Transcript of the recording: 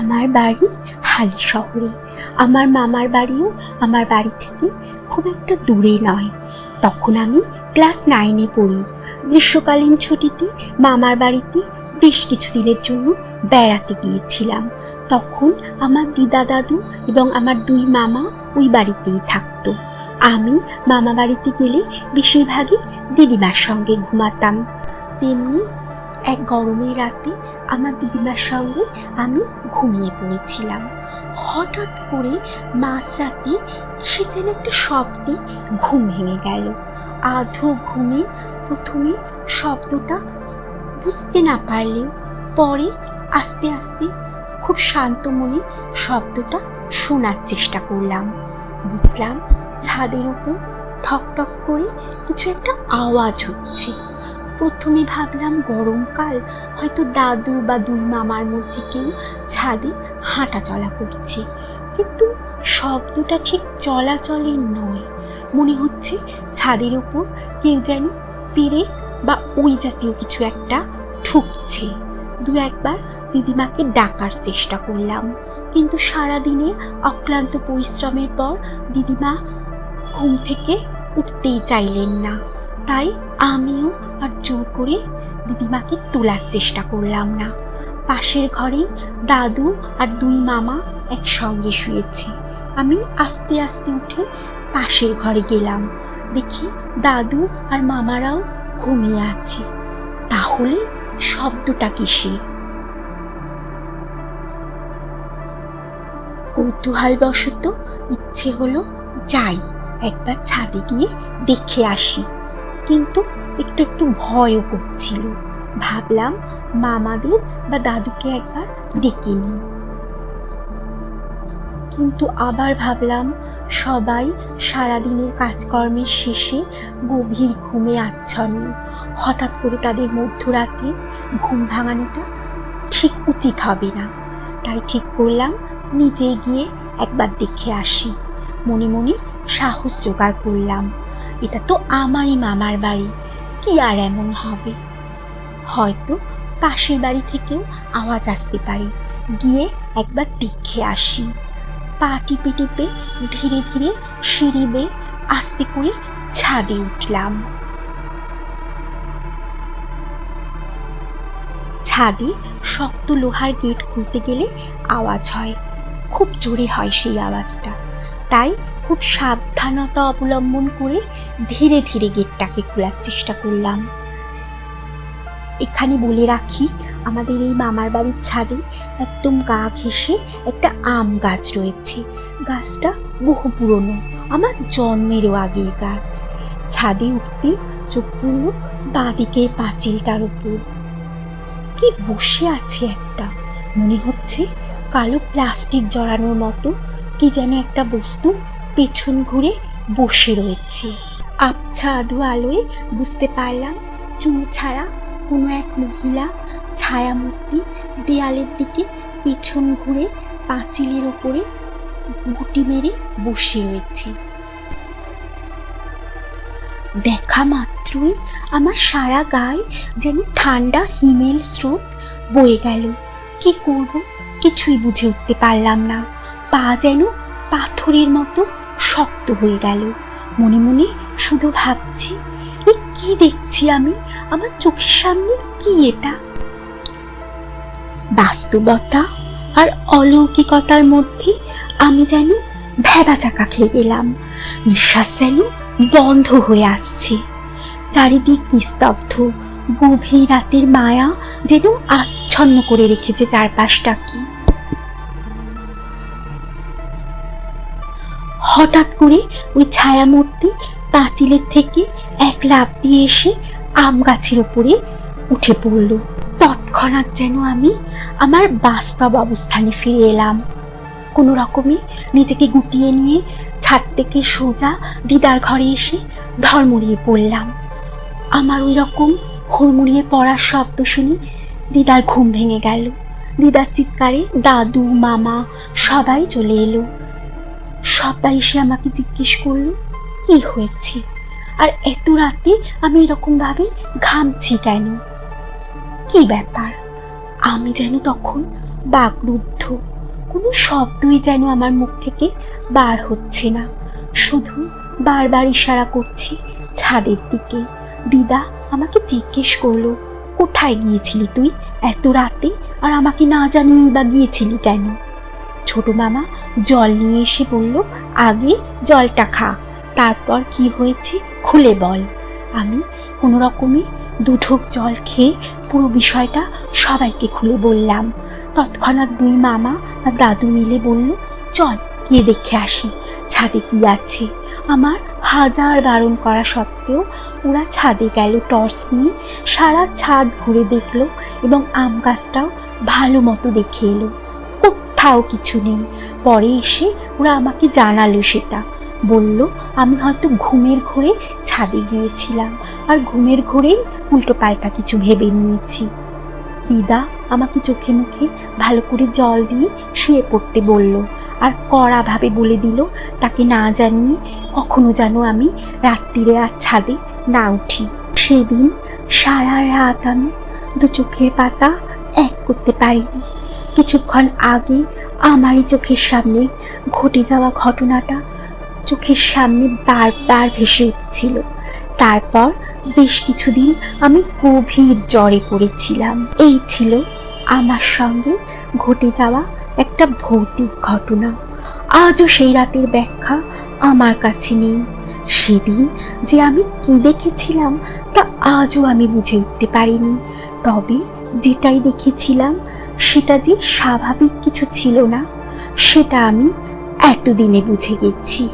আমার বাড়ি হালি শহরে। আমার মামার বাড়িও আমার বাড়ি থেকে খুব একটা দূরে নয়। তখন আমি ক্লাস নাইনে পড়ি। গ্রীষ্মকালীন ছুটিতে মামার বাড়িতে বেশ কিছুদিনের জন্য বেড়াতে গিয়েছিলাম। তখন আমার দিদা দাদু এবং আমার দুই মামা ওই বাড়িতেই থাকতো। আমি মামা বাড়িতে গেলে বেশিরভাগই দিদিমার সঙ্গে ঘুমাতাম। তেমনি এক গরমের রাতে আমার দিদিমার সঙ্গে আমি ঘুমিয়ে পড়েছিলাম। হঠাৎ করে মাঝরাতে কিসের যেন একটা শব্দে ঘুম ভেঙে গেল। আধো ঘুমে প্রথমে শব্দটা বুঝতে না পারলেও পরে আস্তে আস্তে খুব শান্ত মনে শব্দটা শোনার চেষ্টা করলাম। বুঝলাম ছাদের উপর ঠক ঠক করে কিছু একটা আওয়াজ হচ্ছে। প্রথমে ভাবলাম গরমকাল হয়তো দাদু বা দুই মামার মধ্যে কেউ ছাদে হাঁটা চলা করছে। কিন্তু শব্দটা ঠিক চলাচলের নয়। মনে হচ্ছে ছাদের ওপর কেউ যেন পেরে বা ওই জাতীয় কিছু একটা ঠুকছে। দু একবার দিদিমাকে ডাকার চেষ্টা করলাম। কিন্তু সারাদিনে অক্লান্ত পরিশ্রমের পর দিদিমা ঘুম থেকে উঠতেই চাইলেন না। তাই আমিও আর জোর করে দিদিমাকে তোলার চেষ্টা করলাম না। পাশের ঘরে দাদু আর দুই মামা একসঙ্গে শুয়েছে। আমি আস্তে আস্তে উঠে পাশের ঘরে গেলাম। দেখি দাদু আর মামারাও ঘুমিয়ে আছে। তাহলে শব্দটা কিসের? কৌতূহলবশত ইচ্ছে হলো যাই, একবার ছাদে গিয়ে দেখে আসি। কিন্তু একটু একটু ভয়ও করছিল। ভাবলাম মামাদের বা দাদুকে একবার ডেকে নিই। কিন্তু আবার ভাবলাম সবাই সারাদিনের কাজকর্মের শেষে গভীর ঘুমে আচ্ছন্ন। হঠাৎ করে তাদের মধ্যরাতে ঘুম ভাঙানোটা ঠিক উচিত হবে না। তাই ঠিক করলাম নিজে গিয়ে একবার দেখে আসি। মনে মনে সাহস জোগাড় করলাম। এটা তো আমারই মামার বাড়ি। কি আর এমন হবে? হয়তো পাশের বাড়ি থেকেও আওয়াজ আসতে পারে। গিয়ে একবার দেখে আসি। পা টিপে টিপে ধীরে ধীরে সিঁড়ি বেয়ে আস্তে করে ছাদে উঠলাম। ছাদে শক্ত লোহার গেট খুলতে গেলে আওয়াজ হয়। খুব জোরে হয় সেই আওয়াজটা। তাই খুব সাবধানতা অবলম্বন করে ধীরে ধীরে গেটটাকে খোলার চেষ্টা করলাম। এখানে বলে রাখি, আমাদের এই মামার বাড়ির ছাদে একদম গা ঘেঁষে একটা আম গাছ রয়েছে। গাছটা বহু পুরনো, আমার জন্মেরও আগের গাছ। ছাদে উঠতে চোখ পড়ল বাঁদিকের পাঁচিলটার উপর। কি বসে আছে একটা, মনে হচ্ছে কালো প্লাস্টিক জড়ানোর মতো, কি যেন একটা বস্তু পেছন ঘুরে বসে রয়েছে। আবছা আধো আলোয় বুঝতে পারলাম চুল ছাড়া কোনো এক মহিলা ছায়ামূর্তি দেয়ালের দিকে পেছন ঘুরে পাঁচিলের ওপরে গুটি মেরে বসে রয়েছে। দেখা মাত্রই আমার সারা গায়ে যেন ঠান্ডা হিমেল স্রোত বয়ে গেল। কি করব কিছুই বুঝে উঠতে পারলাম না। পা যেন পাথরের মতো শক্ত হয়ে গেল। মনে মনে শুধু ভাবছি, এ কি দেখছি আমি? আমার চোখের সামনে কি এটা? বাস্তবতা আর অলৌকিকতার মধ্যে আমি যেন ভেবা চাকা খেয়ে গেলাম। নিঃশ্বাস যেন বন্ধ হয়ে আসছে। চারিদিক নিস্তব্ধ। গভীর রাতের মায়া যেন আচ্ছন্ন করে রেখেছে চারপাশটাকে। হঠাৎ করে ওই ছায়ামূর্তি পাঁচিলের থেকে এক লাফ দিয়ে এসে আম গাছের উপরে উঠে পড়ল। তৎক্ষণাৎ যেন আমি আমার বাস্তব অবস্থানে ফিরে এলাম। কোনো রকমে নিজেকে গুটিয়ে নিয়ে ছাদ থেকে সোজা দিদার ঘরে এসে ধর্মড়িয়ে পড়লাম। আমার ওই রকম হুড়মুড়িয়ে পড়ার শব্দ শুনে দিদার ঘুম ভেঙে গেল। দিদার চিৎকারে দাদু, মামা সবাই চলে এলো। সবাই এসে আমাকে জিজ্ঞেস করল, কি হয়েছে? আর এত রাতে আমি এরকম ভাবে ঘামছি কেন? কি ব্যাপার? আমি যেন তখন বাকরুদ্ধ। কোনো শব্দই যেন আমার মুখ থেকে বার হচ্ছে না। শুধু বারবার ইশারা করছি ছাদের দিকে। দিদা আমাকে জিজ্ঞেস করল, কোথায় গিয়েছিলি তুই? এত রাতে? আর আমাকে না জানিয়ে বা গিয়েছিলি কেন? ছোট মামা জল নিয়ে এসে বলল, আগে জলটা খা, তারপর কি হয়েছে খুলে বল। আমি কোনো রকমে দুঠোক জল খেয়ে পুরো বিষয়টা সবাইকে খুলে বললাম। তৎক্ষণাৎ দুই মামা আর দাদু মিলে বলল, চল গিয়ে দেখে আসি, ছাদে কি আছে। আমার হাজার বারণ করা সত্ত্বেও ওরা ছাদে গেল, টর্চ নিয়ে সারা ছাদ ঘুরে দেখল এবং আম গাছটাও ভালো মতো দেখে এলো। কোথাও কিছু নেই। পরে এসে ওরা আমাকে জানালো সেটা। বলল, আমি হয়তো ঘুমের ঘোরে ছাদে গিয়েছিলাম, আর ঘুমের ঘোরেই উল্টো পাল্টা কিছু ভেবে নিয়েছি। দিদা আমাকে চোখে মুখে ভালো করে জল দিয়ে শুয়ে পড়তে বলল, আর কড়াভাবে বলে দিল, তাকে না জানিয়ে কখনো যেন আমি রাত্রিরে আর ছাদে না উঠি। সেদিন সারা রাত আমি দু চোখের পাতা এক করতে পারিনি। কিছুক্ষণ আগে আমারই চোখের সামনে ঘটে যাওয়া ঘটনাটা চোখের সামনে বারবার ভেসে উঠছিল। তারপর বেশ কিছুদিন আমি গভীর জ্বরে পড়েছিলাম। এই ছিল আমার সঙ্গে ঘটে যাওয়া একটা ভৌতিক ঘটনা। আজও সেই রাতের ব্যাখ্যা আমার কাছে নেই। সেদিন যে আমি কি দেখেছিলাম তা আজও আমি বুঝে উঠতে পারিনি। তবে যেটাই দেখেছিলাম সেটা যে স্বাভাবিক কিছু ছিল না সেটা আমি এতদিনে বুঝে গেছি।